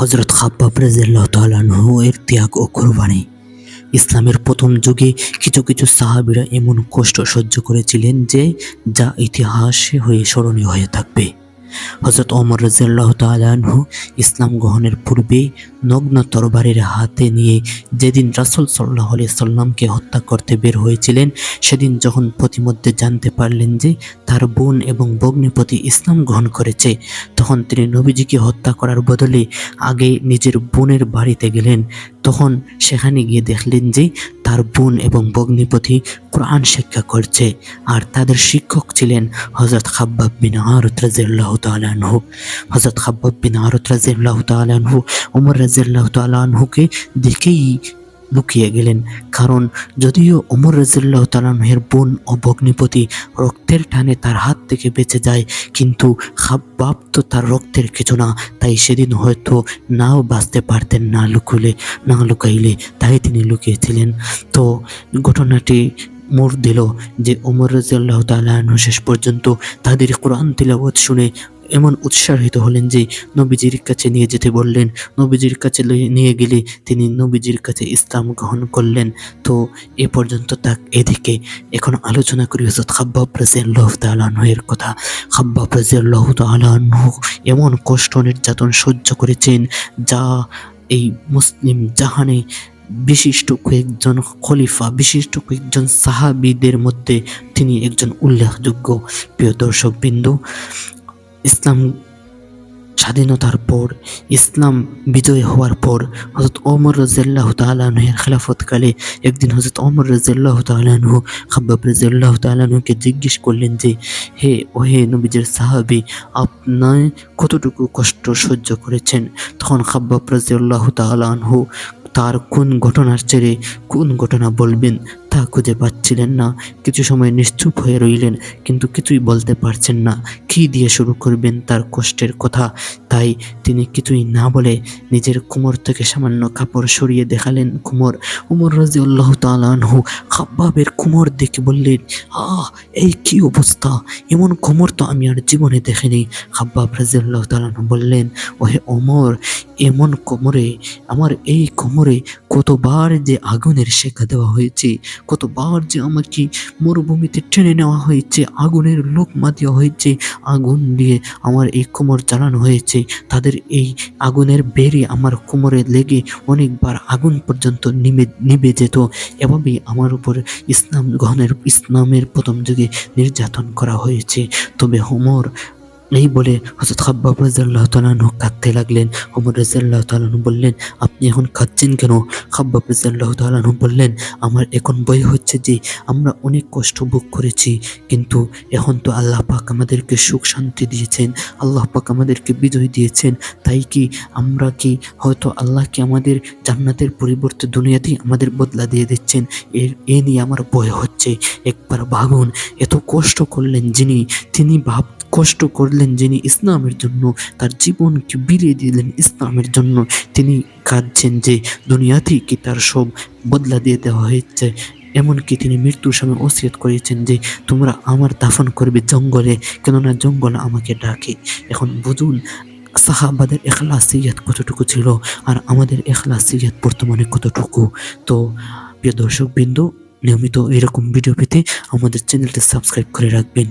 হজরত খাব্বাব রাজিয়াল্লাহ তালানহ এর ত্যাগ ও কোরবানি। ইসলামের প্রথম যুগে কিছু কিছু সাহাবিরা এমন কষ্ট সহ্য করেছিলেন যে যা ইতিহাসে হয়ে স্মরণীয় হয়ে থাকবে। হজরত ওমর রাজিয়াল্লাহ তালানহু ইসলাম গ্রহণের পূর্বে নগ্ন তরবারির হাতে নিয়ে যেদিন রাসুল সাল্লাহ সাল্লামকে হত্যা করতে বের হয়েছিলেন, সেদিন যখন প্রতিমধ্যে জানতে পারলেন যে তার বোন এবং ভগ্নিপতি ইসলাম গ্রহণ করেছে, তখন তিনি নবীজিকে হত্যা করার বদলে আগে নিজের বোনের বাড়িতে গেলেন। তখন সেখানে গিয়ে দেখলেন যে তার বোন এবং ভগ্নিপতি কোরআন শিক্ষা করছে আর তাদের শিক্ষক ছিলেন হজরত খাব্বাব বিন আরত রাজিউল্লাহ তালহু হজরত খাব্বাব বিন আরত রাজিউল্লাহ তালহু ওমর রাজিউল্লাহ তালহুকে দেখেই লুকিয়ে গেলেন। কারণ যদিও ওমর রাজিয়াল্লাহ তালানহের বোন ও ভগ্নিপতি রক্তের টানে তার হাত থেকে বেঁচে যায়, কিন্তু খাব্বাব তো তার রক্তের কিছু না, তাই সেদিন হয়তো নাও বাঁচতে পারতেন না লুকুলে, না লুকাইলে, তাই তিনি লুকিয়েছিলেন তো ঘটনাটি মোড় দিল যে ওমর রাজিয়াল্লাহ তালাহ শেষ পর্যন্ত তাদের কোরআন তিলাবত শুনে এমন উৎসাহিত হলেন যে নবীজির কাছে নিয়ে যেতে বললেন, নবীজির কাছে নিয়ে গেলে তিনি নবীজির কাছে ইসলাম গ্রহণ করলেন। তো এ পর্যন্ত তাক এদিকে। এখন আলোচনা করি হজরত খাব্বাব রাজিয়াল্লাহ তালাহের কথা। খাব্বাব রাজিয়াল্লাহ তালাহ এমন কষ্ট নির্যাতন সহ্য করেছেন যা এই মুসলিম জাহানে বিশিষ্ট কয়েকজন খলিফা, বিশিষ্ট কয়েকজন সাহাবিদের মধ্যে তিনি একজন উল্লেখযোগ্য প্রিয় দর্শক বিন্দু ইসলাম স্বাধীনতার পর, ইসলাম বিজয় হওয়ার পর হজরত ওমর রাজিয়াল্লাহ তালাহের খেলাফতকালে একদিন হজরত ওমর রাজিয়াল্লাহ তালাহু খাব্বাব রাজিয়াল্লাহ তালাহুকে জিজ্ঞেস করলেন যে, হে ও হে নবীজের সাহাবি আপনার কতটুকু কষ্ট সহ্য করেছেন? তখন খাব্বাব রাজিয়াল্লাহ তালাহু তার কোন ঘটনার ছেড়ে কোন ঘটনা বলবেন তা খুঁজে পাচ্ছিলেন না। কিছু সময় নিশ্চুপ হয়ে রইলেন, কিন্তু কিছুই বলতে পারছেন না। কী দিয়ে শুরু করবেন তার কষ্টের কথা? তাই তিনি কিছুই না বলে নিজের কোমর থেকে সামান্য কাপড় সরিয়ে দেখালেন কোমর। উমর রাজিউল্লাহ তালানহু খাব্বাবের কোমর দেখে বললেন আহ এই কি অবস্থা? এমন কোমর তো আমি আর জীবনে দেখিনি। খাব্বাব রাজিউল্লাহ তালানহু বললেন, ওহে ওমর, এমন কোমরে, আমার এই কোমরে কতবার যে আগুনের শেখা দেওয়া হয়েছে, কতবার যে আমাকে মরুভূমিতে টেনে নেওয়া হয়েছে, আগুনের লোকমা দেওয়া হয়েছে, আগুন দিয়ে আমার এই কোমর জ্বালানো হয়েছে। তাদের এই আগুনের বেরি আমার কোমরে লেগে অনেকবার আগুন পর্যন্ত নিমে, নিবে যেত। এভাবেই আমার উপর ইসলাম গ্রহণের, ইসলামের প্রথম যুগে নির্যাতন করা হয়েছে। তবে হোমর এই বলে হজরত খাব্বাব রাজিয়াল্লাহ তালানহ কাঁদতে লাগলেন। ওমর রাজিয়াল্লাহ তালানহ বললেন, আপনি এখন কাঁদছেন কেন? খাব্বাব রাজিয়াল্লাহ তালানহ বললেন, আমার এখন ভয় হচ্ছে যে আমরা অনেক কষ্ট ভোগ করেছি, কিন্তু এখন তো আল্লাহ পাক আমাদেরকে সুখ শান্তি দিয়েছেন, আল্লাহ পাক আমাদেরকে বিজয় দিয়েছেন, তাই কি আমরা কি হয়তো আল্লাহ কি আমাদের জান্নাতের পরিবর্তে দুনিয়াতেই আমাদের বদলা দিয়ে দিচ্ছেন? এর, এ নিয়ে আমার ভয় হচ্ছে। একবার ভাবুন কষ্ট করলেন যিনি, তিনি ভাব, কষ্ট করলেন যিনি ইসলামের জন্য, তার জীবনকে বিলিয়ে দিলেন ইসলামের জন্য। তিনি কাঁদছেন যে দুনিয়াতেই কি তার সব বদলা দিয়ে দেওয়া হয়েছে। এমনকি তিনি মৃত্যুর সময় ওসিয়ত করেছেন যে, তোমরা আমার দাফন করবে জঙ্গলে, কেননা জঙ্গল আমাকে ডাকে। এখন বুঝুন, সাহাবাদের এখলাসিয়াত কতটুকু ছিল, আর আমাদের এখলাসিয়াত বর্তমানে কতটুকু? তো, প্রিয় দর্শক বিন্দু নিয়মিত এরকম ভিডিও পেতে আমাদের চ্যানেলটি সাবস্ক্রাইব করে রাখবেন।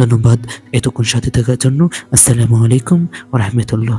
ধন্যবাদ এতক্ষণ সাথে থাকার জন্য। আসসালামু আলাইকুম রহমতুল্লাহ।